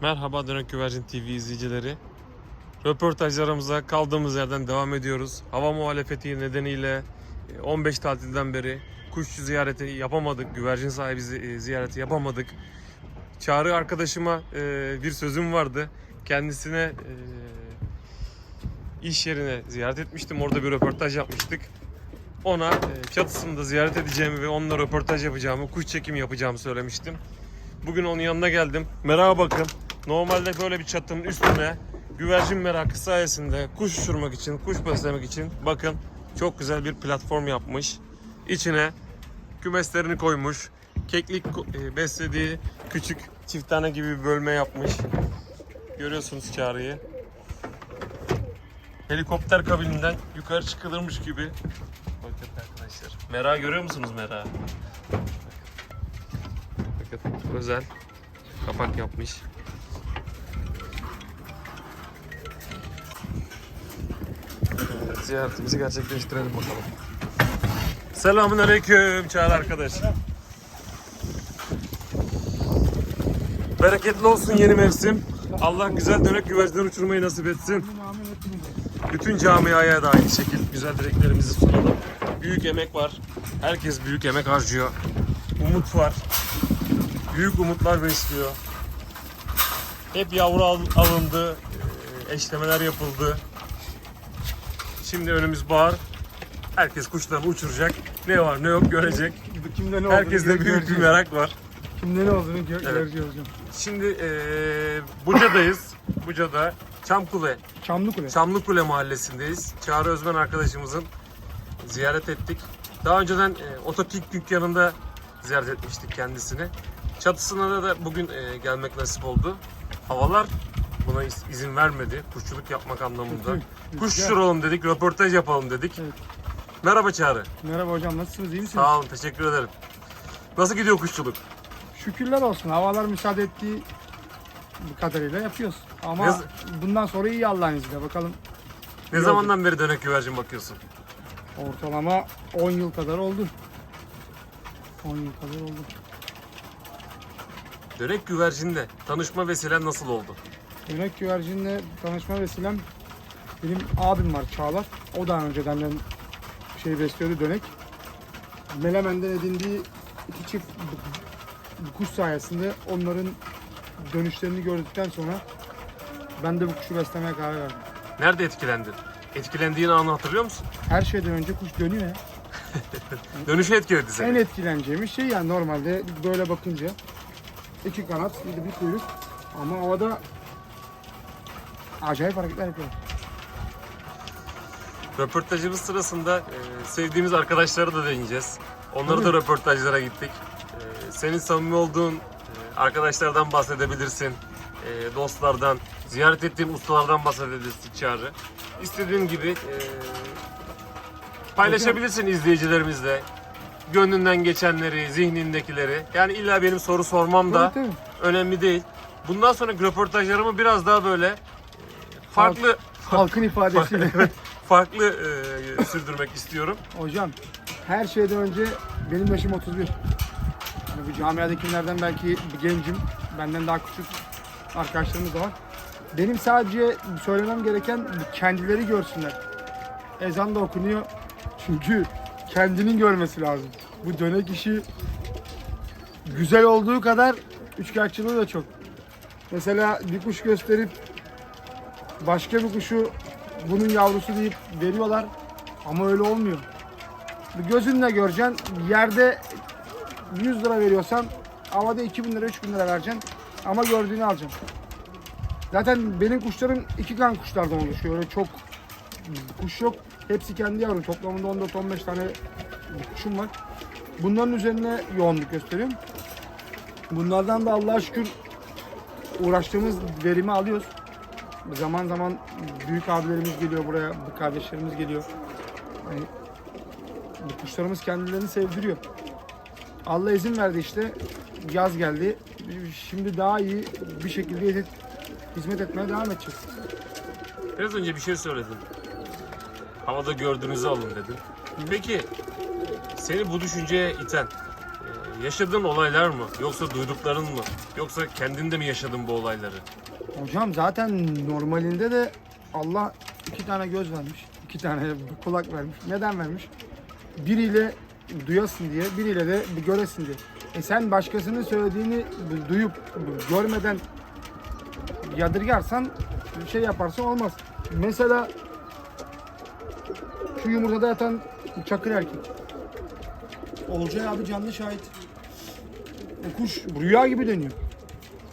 Merhaba Dönek Güvercin TV izleyicileri. Röportajlarımıza kaldığımız yerden devam ediyoruz. Hava muhalefeti nedeniyle e, 15 tatilden beri kuşçu ziyareti yapamadık. Güvercin sahibi e, ziyareti yapamadık. Çağrı arkadaşıma e, bir sözüm vardı. Kendisine e, iş yerine ziyaret etmiştim. Orada bir röportaj yapmıştık. Ona e, çatısında ziyaret edeceğimi ve onunla röportaj yapacağımı, kuş çekimi yapacağımı söylemiştim. Bugün onun yanına geldim. Merhaba bakın. Normalde böyle bir çatının üstüne güvercin merakı sayesinde kuş uçurmak için, kuş beslemek için bakın çok güzel bir platform yapmış. İçine kümeslerini koymuş. Keklik e, beslediği küçük çiftane gibi bir bölme yapmış. Görüyorsunuz çağrıyı. Helikopter kabininden yukarı çıkılırmış gibi. Bakın arkadaşlar. Mera görüyor musunuz Mera? Bakın özel kapak yapmış. Ziyaretimizi gerçekleştirelim bakalım. Selamun aleyküm Çağrı arkadaş. Bereketli olsun yeni mevsim. Allah güzel dönek güvercinler uçurmayı nasip etsin. Bütün camiaya da aynı şekilde güzel dileklerimizi sunalım. Büyük emek var. Herkes büyük emek harcıyor. Umut var. Büyük umutlar besliyor. Hep yavru al- alındı. Eşlemeler yapıldı. Şimdi önümüz bahar. Herkes kuşlarını uçuracak. Ne var ne yok görecek. Kimde ne Herkeste büyük bir merak var. Kimde ne olduğunu gö- Evet. göreceğiz hocam. Şimdi e, Buca'dayız. Buca'da Çamkule, Çamlıkule. Çamlıkule mahallesindeyiz. Çağrı Özmen arkadaşımızın ziyaret ettik. Daha önceden e, Otokik dükkanında ziyaret etmiştik kendisini. Çatısına da, da bugün e, gelmek nasip oldu. Havalar buna iz- izin vermedi. Kuşçuluk yapmak anlamında. Kuş uçuralım dedik, röportaj yapalım dedik. Evet. Merhaba Çağrı. Merhaba hocam nasılsınız iyi misiniz? Sağ olun, teşekkür ederim. Nasıl gidiyor kuşçuluk? Şükürler olsun havalar müsaade ettiği kadarıyla yapıyoruz. Ama Ne bundan sonra iyi Allah'ın izniyle bakalım. Ne zamandan beri dönek güvercin bakıyorsun? Ortalama 10 yıl kadar oldu. 10 yıl kadar oldu. Dönek güvercinle tanışma vesilen nasıl oldu? Dönek güvercinle tanışma vesilem benim abim var Çağlar. O daha önceden de şey besliyordu dönek. Melemen'den edindiği iki çift bu- kuş sayesinde onların dönüşlerini gördükten sonra ben de bu kuşu beslemeye karar verdim. Nerede etkilendin? Etkilendiğin anı hatırlıyor musun? Her şeyden önce kuş dönüyor ya. Dönüşü etkiledi En seni. etkileneceğimiz şey yani normalde böyle bakınca iki kanat, bir de bir kuyruk ama havada acayip hareketler yapıyor. Röportajımız sırasında e, sevdiğimiz arkadaşları da deneyeceğiz. Onları da röportajlara gittik. E, senin samimi olduğun e, arkadaşlardan bahsedebilirsin. E, dostlardan, ziyaret ettiğin ustalardan bahsedebilirsin Çağrı. İstediğin gibi e, paylaşabilirsin izleyicilerimizle. Gönlünden geçenleri, zihnindekileri. Yani illa benim soru sormam da önemli değil. Bundan sonraki röportajlarımı biraz daha böyle farklı Halkın ifadesiyle. Evet, farklı e, sürdürmek istiyorum. Hocam her şeyden önce benim yaşım 31. Yani bu camiadakilerden belki bir gencim. Benden daha küçük arkadaşlarımız da var. Benim sadece söylemem gereken kendileri görsünler. Ezan da okunuyor. Çünkü kendinin görmesi lazım. Bu dönek işi güzel olduğu kadar üçkağıtçılığı da çok. Mesela bir kuş gösterip başka bir kuşu bunun yavrusu deyip veriyorlar ama öyle olmuyor. Gözünle göreceksin yerde 100 lira veriyorsan havada 2000 lira 3000 lira vereceksin ama gördüğünü alacaksın. Zaten benim kuşlarım iki kan kuşlardan oluşuyor. Öyle çok kuş yok. Hepsi kendi yavru. Toplamında 14-15 tane kuşum var. Bunların üzerine yoğunluk gösteriyorum. Bunlardan da Allah'a şükür uğraştığımız verimi alıyoruz. Zaman zaman büyük abilerimiz geliyor buraya, bu kardeşlerimiz geliyor. Yani bu kuşlarımız kendilerini sevdiriyor. Allah izin verdi işte. Yaz geldi. Şimdi daha iyi bir şekilde hizmet- hizmet etmeye devam edeceğiz. Biraz önce bir şey söyledin. Havada gördüğünüzü alın dedin. Peki seni bu düşünceye iten, e, yaşadığın olaylar mı? Yoksa duydukların mı? Yoksa kendin de mi yaşadın bu olayları? Hocam zaten normalinde de Allah iki tane göz vermiş, iki tane kulak vermiş. Neden vermiş? Biriyle duyasın diye, biriyle de göresin diye. E sen başkasının söylediğini duyup görmeden yadırgarsan şey yaparsan olmaz. Mesela şu yumurtada yatan çakır erkek. Olcay abi canlı şahit. O kuş rüya gibi dönüyor.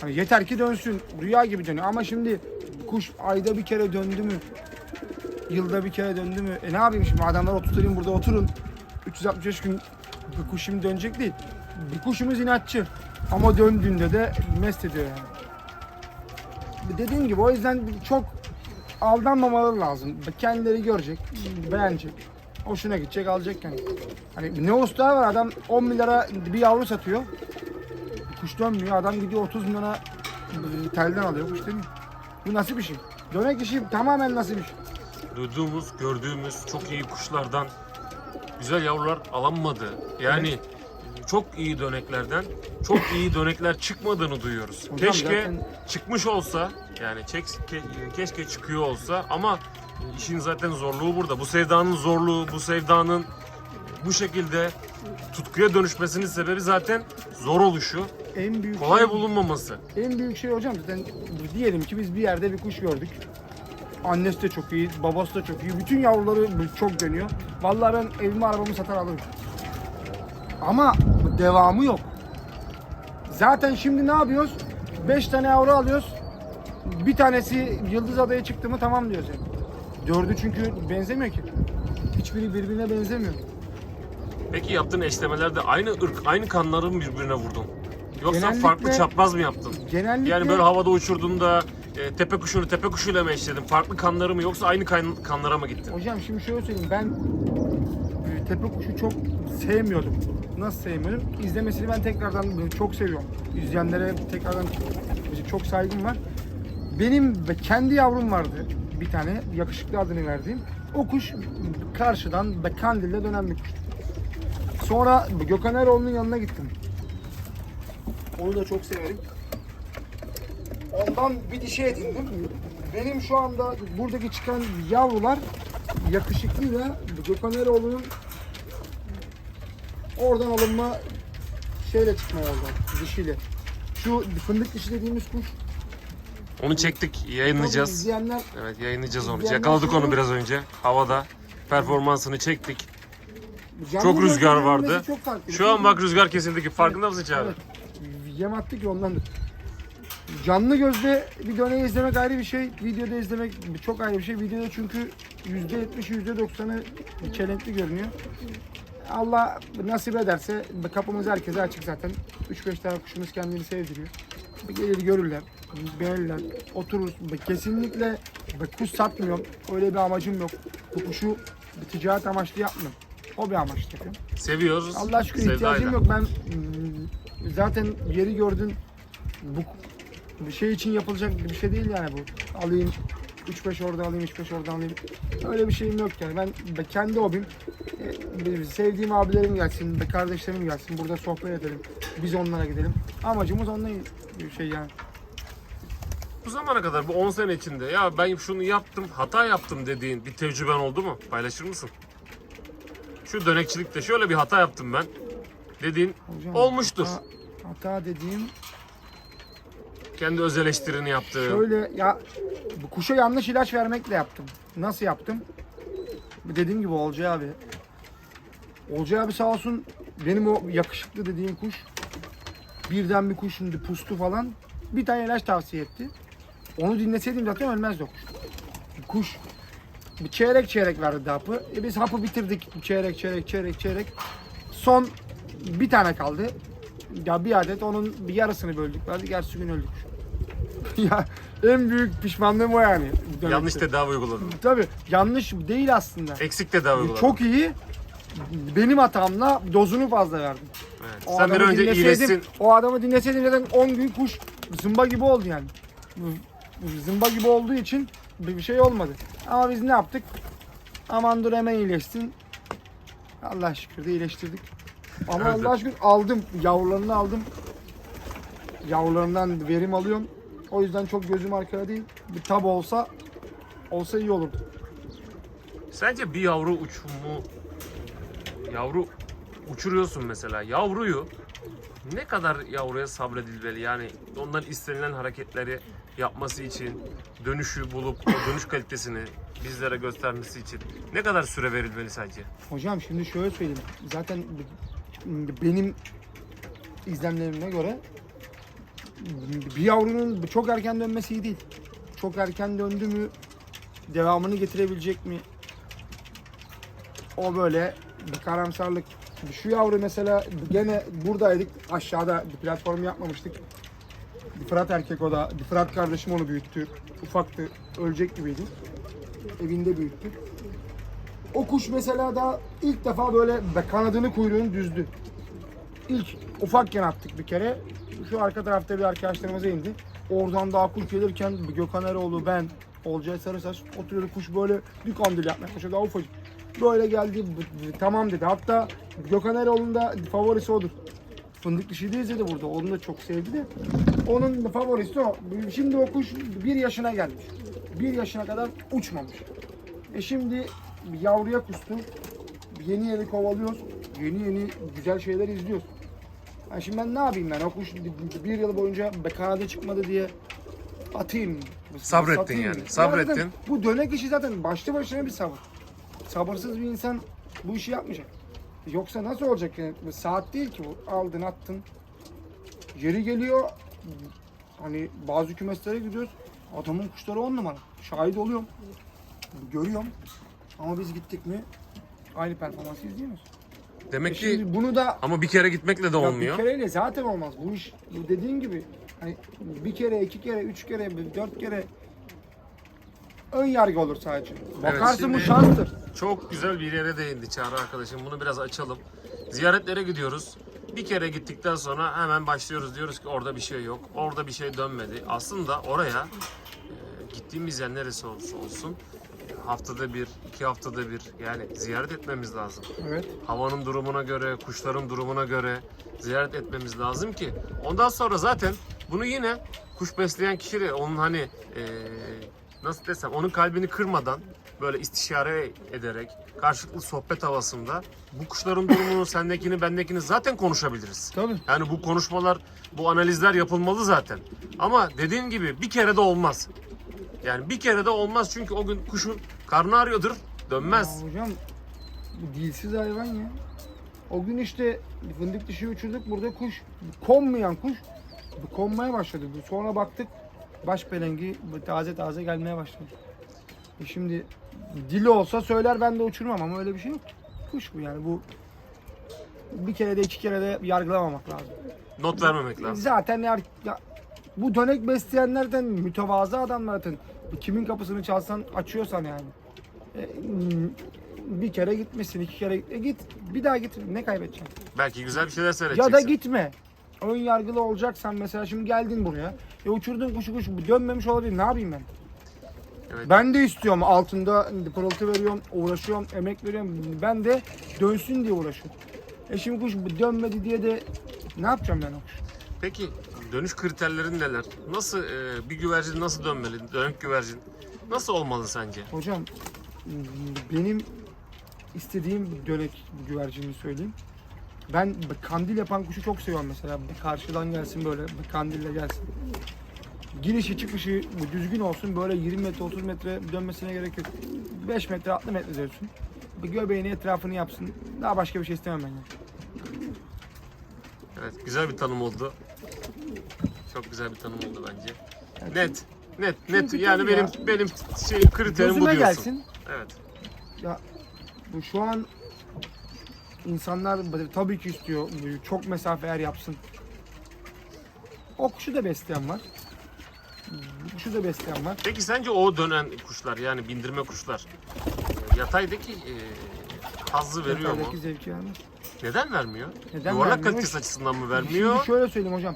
Hani yeter ki dönsün. Rüya gibi dönüyor. Ama şimdi kuş ayda bir kere döndü mü? Yılda bir kere döndü mü? E ne yapayım şimdi? Adamlar oturtayım burada oturun. 365 gün bu kuş şimdi dönecek değil. Bu kuşumuz inatçı. Ama döndüğünde de mest ediyor yani. Dediğim gibi o yüzden çok aldanmamaları lazım. Kendileri görecek, beğenecek. Hoşuna gidecek, alacak yani. Hani ne usta var adam 10 milyara bir yavru satıyor. Kuş dönmüyor. Adam gidiyor 30 milyona e, telden alıyor. Kuş dönüyor. Bu nasıl bir şey? Dönek işi tamamen nasıl bir şey? Duyduğumuz, gördüğümüz çok iyi kuşlardan güzel yavrular alınmadı. Yani çok iyi döneklerden çok iyi dönekler çıkmadığını duyuyoruz. Hocam keşke zaten- çıkmış olsa yani çek, ke- keşke çıkıyor olsa ama işin zaten zorluğu burada. Bu sevdanın zorluğu, bu sevdanın bu şekilde tutkuya dönüşmesinin sebebi zaten zor oluşu, En büyük kolay şey, bulunmaması. en büyük şey hocam zaten diyelim ki biz bir yerde bir kuş gördük. Annesi de çok iyi, babası da çok iyi. Bütün yavruları çok dönüyor. Vallahi ben evimi arabamı satar alırım. Ama devamı yok. Zaten şimdi ne yapıyoruz? 5 tane yavru alıyoruz. Bir tanesi Yıldız Adaya çıktı mı tamam diyoruz yani. Dördü çünkü benzemiyor ki. Hiçbiri birbirine benzemiyor. Peki yaptığın eşlemelerde aynı ırk, aynı kanları mı birbirine vurdun? Yoksa Genellikle- farklı çapraz mı yaptın? Genellikle Yani böyle havada uçurduğunda e, tepe kuşunu tepe kuşuyla mı eşledin? Farklı kanları mı yoksa aynı kan, kanlara mı gittin? Hocam şimdi şöyle söyleyeyim ben e, tepe kuşu çok sevmiyordum. Nasıl sevmiyordum? İzlemesini ben tekrardan böyle çok seviyorum. İzleyenlere tekrardan çok saygım var. Benim ve kendi yavrum vardı bir tane yakışıklı adını verdiğim. O kuş karşıdan Kandil'de dönen bir kuştu. Sonra Gökhan Eroğlu'nun yanına gittim. Onu da çok severim. Ondan bir dişi edindim. Benim şu anda buradaki çıkan yavrular yakışıklıyla Gökhan Eroğlu'nun oradan alınma şeyle çıkma oradan dişiyle. Şu fındık dişi dediğimiz kuş. Onu çektik, Tabii yayınlayacağız. izleyenler Evet, yayınlayacağız onu. Yakaladık onu biraz önce havada. Performansını çektik. canlı Çok rüzgar vardı. Çok farklı. Şu an bak rüzgar kesildi ki farkında mısın Çağrı? Evet. Yem attı ki ondandır. Canlı gözle bir döneyi izlemek ayrı bir şey, videoda izlemek çok ayrı bir şey. Videoda çünkü %70'i %90'ı çelenkli görünüyor. Allah nasip ederse kapımız herkese açık zaten. 3-5 tane kuşumuz kendini sevdiriyor. Gelir görürler, beğenirler, otururuz. Kesinlikle kuş satmıyorum. Öyle bir amacım yok. Bu kuşu bir ticaret amaçlı yapmıyorum. O bir amaçlı yapıyorum. Seviyoruz. Allah şükür sevdayla. ihtiyacım yok. Ben zaten yeri gördün. Bu bir şey için yapılacak bir şey değil yani bu. Alayım 3-5 orada alayım, 3-5 oradan alayım. Öyle bir şeyim yok yani. Ben kendi hobim. e, Sevdiğim abilerim gelsin, kardeşlerim gelsin. Burada sohbet edelim. Biz onlara gidelim. Amacımız onunla şey yani. Bu zamana kadar bu 10 sene içinde ya ben şunu yaptım, hata yaptım dediğin bir tecrüben oldu mu? Paylaşır mısın? Şu dönekçilikte şöyle bir hata yaptım ben dediğin Hocam, olmuştur. Hata, hata dediğim Kendi öz eleştirini yaptığın. Şöyle ya bu kuşa yanlış ilaç vermekle yaptım. Nasıl yaptım? Dediğim gibi Olcay abi. Olcay abi sağ olsun benim o yakışıklı dediğim kuş birden bir kuş şimdi pustu falan bir tane ilaç tavsiye etti. Onu dinleseydim zaten ölmezdi o kuş. Kuş bir çeyrek çeyrek verdi hapı. E biz hapı bitirdik. Çeyrek çeyrek çeyrek çeyrek. Son bir tane kaldı. Ya bir adet onun bir yarısını böldük verdik. Ertesi gün öldük. ya en büyük pişmanlığım o yani. Yanlış Dönekte. tedavi uyguladın. Tabii yanlış değil aslında. Eksik tedavi uyguladın. Çok iyi. Benim hatamla dozunu fazla verdim. Evet. Sen bir adamı önce dinleseydim- iyileşsin. O adamı dinleseydim zaten 10 gün kuş zımba gibi oldu yani. Zımba gibi olduğu için bir şey olmadı. Ama biz ne yaptık? Aman dur hemen iyileşsin. Allah şükür de iyileştirdik. Ama. Allah şükür aldım. Yavrularını aldım. Yavrularından verim alıyorum. O yüzden çok gözüm arkada değil. Bir tab olsa olsa iyi olurdu. Sence bir yavru uçumu yavru uçuruyorsun mesela yavruyu ne kadar yavruya sabredilmeli yani ondan istenilen hareketleri yapması için dönüşü bulup o dönüş kalitesini bizlere göstermesi için ne kadar süre verilmeli sence? Hocam şimdi şöyle söyleyeyim. Zaten benim izlemlerime göre bir yavrunun çok erken dönmesi iyi değil. Çok erken döndü mü devamını getirebilecek mi? O böyle bir karamsarlık. Şu yavru mesela gene buradaydık. Aşağıda bir platform yapmamıştık. Fırat erkek o da. Fırat kardeşim onu büyüttü. Ufaktı. Ölecek gibiydi. Evinde büyüttü. O kuş mesela da ilk defa böyle kanadını kuyruğunu düzdü. İlk ufakken attık bir kere. Şu arka tarafta bir arkadaşlarımıza indi. Oradan daha kuş gelirken Gökhan Eroğlu ben Olcay Sarısaç oturuyordu kuş böyle bir kandil yapmaya başladı daha ufacık. Böyle geldi tamam dedi. Hatta Gökhan Eroğlu'nun da favorisi odur. Fındık dişi de izledi burada. Onu da çok sevdi de. Onun favorisi o. Şimdi o kuş bir yaşına gelmiş. Bir yaşına kadar uçmamış. E şimdi yavruya kustu. Yeni yeni kovalıyoruz. Yeni yeni güzel şeyler izliyoruz. Ha şimdi ben ne yapayım ben? O kuş bir yıl boyunca be kanadı çıkmadı diye atayım. Sabrettin satayım yani, sabrettin. Zaten Bu dönek işi zaten başlı başına bir sabır. Sabırsız bir insan bu işi yapmayacak. Yoksa nasıl olacak yani? Saat değil ki bu. Aldın attın. Yeri geliyor. Hani bazı kümeslere gidiyoruz. Adamın kuşları on numara. Şahit oluyorum. Görüyorum. Ama biz gittik mi aynı performansı izleyemiyoruz. E Demek ki şimdi bunu da ama bir kere gitmekle de ya olmuyor. bir kereyle zaten olmaz. Bu iş bu dediğin gibi hani bir kere, iki kere, üç kere, dört kere ön yargı olur sadece. Bakarsın bu şimdi- şanstır. Çok güzel bir yere değindi Çağrı arkadaşım. Bunu biraz açalım. Ziyaretlere gidiyoruz. Bir kere gittikten sonra hemen başlıyoruz. Diyoruz ki orada bir şey yok. Orada bir şey dönmedi. Aslında oraya e, gittiğimiz yer neresi olursa olsun e, haftada bir, iki haftada bir yani ziyaret etmemiz lazım. Evet. Havanın durumuna göre, kuşların durumuna göre ziyaret etmemiz lazım ki ondan sonra zaten bunu yine kuş besleyen kişi de onun hani e, nasıl desem onun kalbini kırmadan böyle istişare ederek karşılıklı sohbet havasında bu kuşların durumunu sendekini bendekini zaten konuşabiliriz. Tabii. Yani bu konuşmalar, bu analizler yapılmalı zaten. Ama dediğin gibi bir kere de olmaz. Yani bir kere de olmaz çünkü o gün kuşun karnı ağrıyordur, dönmez. Ya hocam bu dilsiz hayvan ya. O gün işte fındık dişi uçurduk burada kuş konmayan kuş konmaya başladı. Sonra baktık baş pelengi taze taze gelmeye başladı. E şimdi dili olsa söyler ben de uçurmam ama öyle bir şey yok. Kuş bu yani bu bir kere de iki kere de yargılamamak lazım. Not vermemek lazım. Zaten ya, ya bu dönek besleyenlerden mütevazı adamlar zaten. Kimin kapısını çalsan açıyorsan yani. E, bir kere gitmesin, iki kere git. E git, bir daha git. Ne kaybedeceksin? Belki güzel bir şeyler Ya seyredeceksin. da gitme. Ön yargılı olacaksan mesela şimdi geldin buraya. Ya uçurdun kuşu kuşu dönmemiş olabilir. Ne yapayım ben? Evet. Ben de istiyorum. Altında pırıltı veriyorum, uğraşıyorum, emek veriyorum. Ben de dönsün diye uğraşıyorum. E şimdi kuş dönmedi diye de ne yapacağım ben o kuş? Peki dönüş kriterlerin neler? Nasıl e, bir güvercin nasıl dönmeli? Dönük güvercin nasıl olmalı sence? Hocam benim istediğim dönek güvercini söyleyeyim. Ben kandil yapan kuşu çok seviyorum mesela. Karşıdan gelsin böyle kandille gelsin. Girişi çıkışı düzgün olsun böyle 20 metre 30 metre dönmesine gerek yok. 5 metre 60 metre dönsün. Bir göbeğini etrafını yapsın. Daha başka bir şey istemem ben. Yani. Evet güzel bir tanım oldu. Çok güzel bir tanım oldu bence. Net. Net, net. Çünkü Yani benim ya. benim şeyim kriterim bu diyorsun. gelsin. Evet. Ya bu şu an insanlar tabii ki istiyor çok mesafe eğer yapsın. O kuşu da besleyen var. Bu kuşu da besleyen var. Peki sence o dönen kuşlar yani bindirme kuşlar e, yataydaki e, hazzı veriyor mu? Yataydaki zevki vermez. Neden vermiyor? Neden Yuvarlak vermiyor? kalitesi açısından mı vermiyor? Şimdi şöyle söyleyeyim hocam.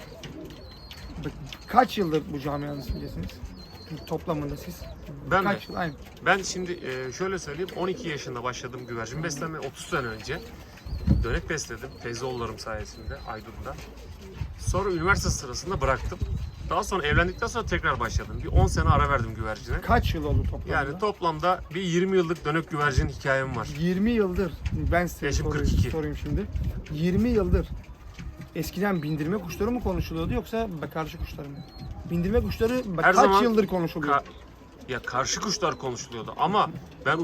Bak, Kaç yıldır bu camianın içindesiniz? Toplamında siz. Ben mi? Kaç yıl? Aynen. Ben şimdi e, şöyle söyleyeyim 12 yaşında başladım güvercin beslemeye 30 sene önce. dönek besledim teyze oğullarım sayesinde Aydın'da. Sonra üniversite sırasında bıraktım. Daha sonra evlendikten sonra tekrar başladım. Bir 10 sene ara verdim güvercine. Kaç yıl oldu toplamda? Yani toplamda bir 20 yıllık dönek güvercin hikayem var. 20 yıldır ben size Yaşım soruyu 42. sorayım şimdi. 20 yıldır eskiden bindirme kuşları mı konuşuluyordu yoksa karşı kuşları mı? Bindirme kuşları Her kaç zaman yıldır konuşuluyor? Ka- ya karşı kuşlar konuşuluyordu ama ben e,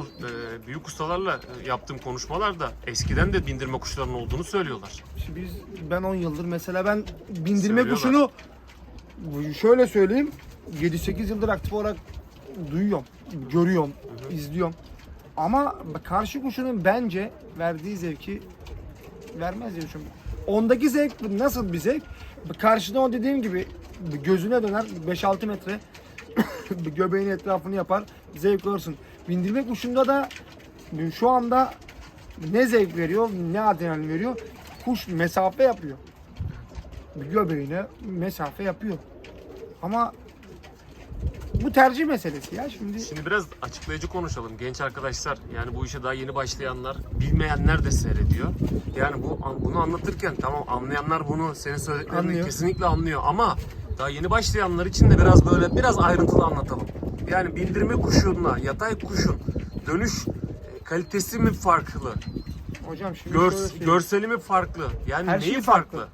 büyük ustalarla e, yaptığım konuşmalarda eskiden de bindirme kuşlarının olduğunu söylüyorlar. Şimdi biz ben 10 yıldır mesela ben bindirme Söylüyorlar. kuşunu şöyle söyleyeyim 7-8 yıldır aktif olarak duyuyorum, görüyorum, izliyorum. Ama karşı kuşunun bence verdiği zevki vermez diye düşünüyorum. Ondaki zevk nasıl bir zevk? Karşıda o dediğim gibi gözüne döner 5-6 metre göbeğin etrafını yapar zevk alırsın. Bindirme kuşunda da şu anda ne zevk veriyor ne adrenalin veriyor. Kuş mesafe yapıyor. Göbeğine mesafe yapıyor. Ama bu tercih meselesi ya şimdi. Şimdi biraz açıklayıcı konuşalım. Genç arkadaşlar yani bu işe daha yeni başlayanlar, bilmeyenler de seyrediyor. Yani bu bunu anlatırken tamam anlayanlar bunu senin söylediklerini Anlıyor. kesinlikle anlıyor ama daha yeni başlayanlar için de biraz böyle biraz ayrıntılı anlatalım. Yani bindirme kuşunla yatay kuşun dönüş e, kalitesi mi farklı? Hocam şimdi Gör, görseli mi farklı? Yani Her neyi şey farklı? farklı.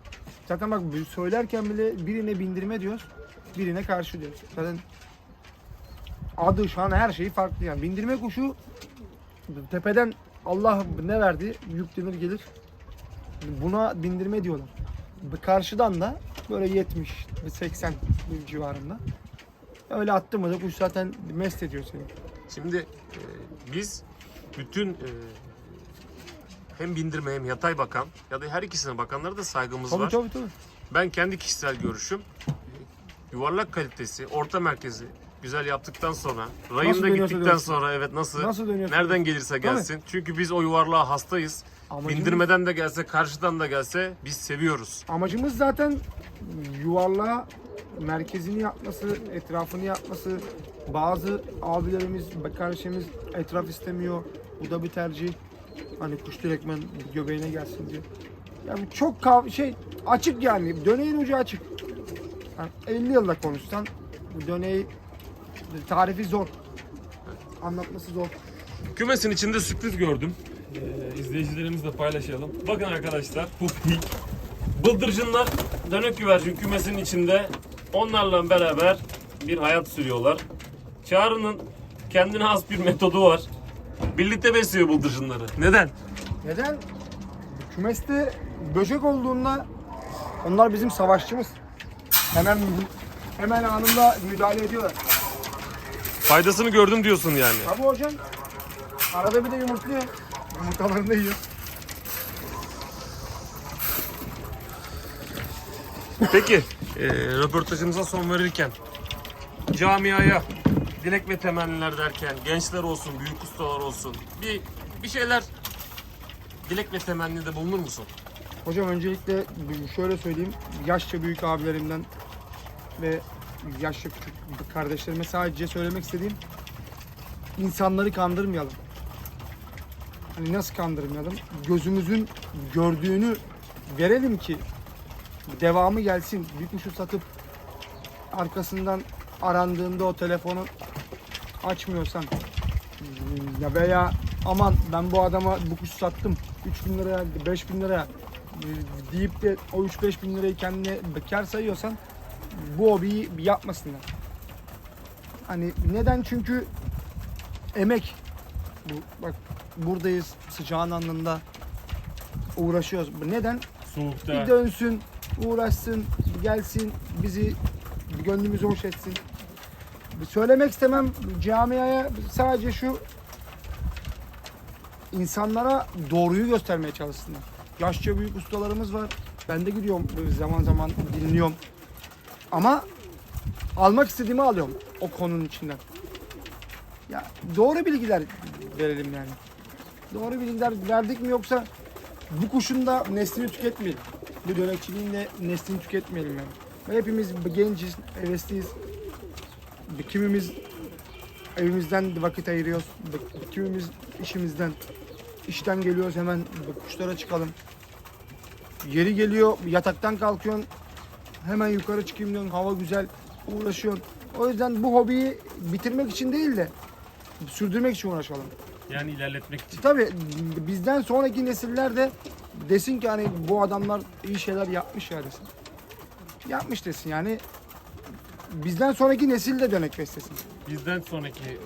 Zaten bak söylerken bile birine bindirme diyoruz, birine karşı diyoruz. Zaten adı şu an her şeyi farklı yani. Bindirme kuşu tepeden Allah ne verdi? Yük demir gelir. Buna bindirme diyorlar. Karşıdan da böyle 70, 80 civarında. Öyle attı mı da kuş zaten mest ediyor seni. Şimdi e, biz bütün e, hem bindirme hem yatay bakan ya da her ikisine bakanlara da saygımız Tabii var. tabii tabii. Ben kendi kişisel görüşüm yuvarlak kalitesi, orta merkezi güzel yaptıktan sonra, rayında gittikten dönsün. sonra evet nasıl, Nasıl nereden gelirse gelsin. Çünkü biz o yuvarlığa hastayız. Amacımız- Bindirmeden de gelse, karşıdan da gelse biz seviyoruz. Amacımız zaten yuvarlağa merkezini yapması, etrafını yapması. Bazı abilerimiz, kardeşimiz etraf istemiyor. Bu da bir tercih. Hani kuş direktmen göbeğine gelsin diye. Yani çok kav- şey açık yani. Döneğin ucu açık. Yani 50 yılda konuşsan bu döneği tarifi zor. Anlatması zor. Kümesin içinde sürpriz gördüm. Ee, izleyicilerimizle paylaşalım. Bakın arkadaşlar bu pik. Bıldırcınlar dönük güvercin kümesinin içinde onlarla beraber bir hayat sürüyorlar. Çağrı'nın kendine has bir metodu var. Birlikte besliyor bıldırcınları. Neden? Neden? Kümeste böcek olduğunda onlar bizim savaşçımız. Hemen hemen anında müdahale ediyorlar. Faydasını gördüm diyorsun yani. Tabii hocam. Arada bir de yumurtluyor. Yumurtalarını da yiyor. Peki e, röportajımıza son verirken camiaya dilek ve temenniler derken gençler olsun, büyük ustalar olsun bir bir şeyler dilek ve temennide bulunur musun? Hocam öncelikle şöyle söyleyeyim. Yaşça büyük abilerimden ve yaşça küçük kardeşlerime sadece söylemek istediğim insanları kandırmayalım. Hani nasıl kandırmayalım? Gözümüzün gördüğünü verelim ki devamı gelsin. Kuşu satıp arkasından arandığında o telefonu açmıyorsan ya veya aman ben bu adama bu kuşu sattım 3000 liraya 5000 liraya e, deyip de o 3-5 bin lirayı kendine kar sayıyorsan bu hobiyi yapmasınlar. Hani neden? Çünkü emek. Bu, bak buradayız sıcağın anında uğraşıyoruz. Neden? Soğukta. Bir dönsün, uğraşsın, gelsin, bizi gönlümüzü hoş etsin. Söylemek istemem camiaya sadece şu insanlara doğruyu göstermeye çalışsınlar. Yaşça büyük ustalarımız var. Ben de gidiyorum zaman zaman dinliyorum. Ama almak istediğimi alıyorum o konunun içinden. Ya doğru bilgiler verelim yani. Doğru bilgiler verdik mi yoksa bu kuşun da neslini tüketmeyelim. Bu dönekçiliğin de neslini tüketmeyelim yani. Hepimiz genciz, hevesliyiz. Kimimiz evimizden vakit ayırıyoruz. Kimimiz işimizden, işten geliyoruz hemen kuşlara çıkalım. Yeri geliyor yataktan kalkıyorsun. Hemen yukarı çıkayım diyorsun. Hava güzel. Uğraşıyorsun. O yüzden bu hobiyi bitirmek için değil de sürdürmek için uğraşalım. Yani ilerletmek için. Tabii bizden sonraki nesiller de desin ki hani bu adamlar iyi şeyler yapmış ya desin. Yapmış desin yani. Bizden sonraki nesil de dönek beslesin. Bizden sonraki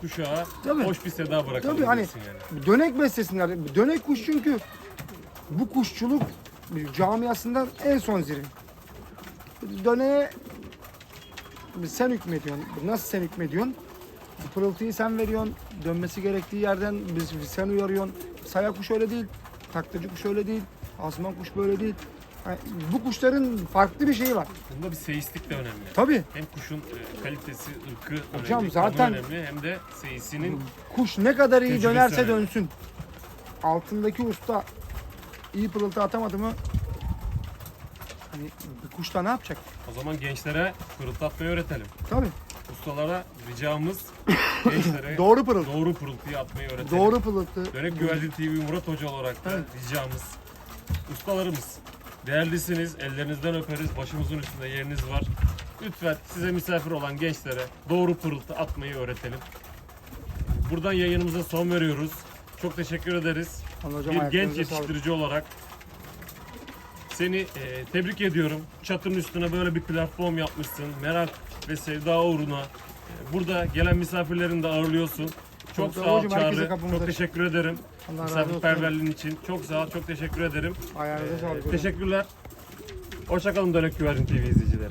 kuşağa Tabii. hoş bir seda bırakalım Tabii hani diyorsun yani. dönek beslesinler. Dönek kuş çünkü bu kuşçuluk camiasından en son zirve. Döneğe sen hükmediyorsun. Nasıl sen hükmediyorsun? Pırıltıyı sen veriyorsun. Dönmesi gerektiği yerden biz sen uyarıyorsun. Saya kuş öyle değil. Taklacı kuş öyle değil. Asman kuş böyle değil. Yani bu kuşların farklı bir şeyi var. Bunda bir seyislik de önemli. Tabii. Hem kuşun e, kalitesi, ırkı Hocam önemli, zaten- önemli hem de seyisinin Kuş ne kadar iyi dönerse önemli. dönsün. Altındaki usta iyi pırıltı atamadı mı hani bu kuşla ne yapacak? o zaman gençlere pırıltatmayı öğretelim. Tabii. Ustalara ricamız gençlere Doğru pırıltı. doğru pırıltıyı atmayı öğretelim. Doğru pırıltı. Dönek Güvercin TV Murat Hoca olarak da ricamız. Ustalarımız, değerlisiniz, ellerinizden öperiz, başımızın üstünde yeriniz var. Lütfen size misafir olan gençlere doğru pırıltı atmayı öğretelim. Buradan yayınımıza son veriyoruz. Çok teşekkür ederiz. Hocam bir genç ayaklarınıza yetiştirici olarak seni e, tebrik ediyorum. Çatının üstüne böyle bir platform yapmışsın. Merak ve sevda uğruna. e, burada gelen misafirlerini de ağırlıyorsun. Çok Çok sağ ol hocam, herkese Çağrı. kapımız Çok açık. teşekkür ederim. Allah. Misafirperverliğin için. Çok sağ ol. Çok teşekkür ederim. Ayağınıza sağlık hocam. Teşekkürler. Hoşçakalın Dönek Güvercin TV izleyicileri.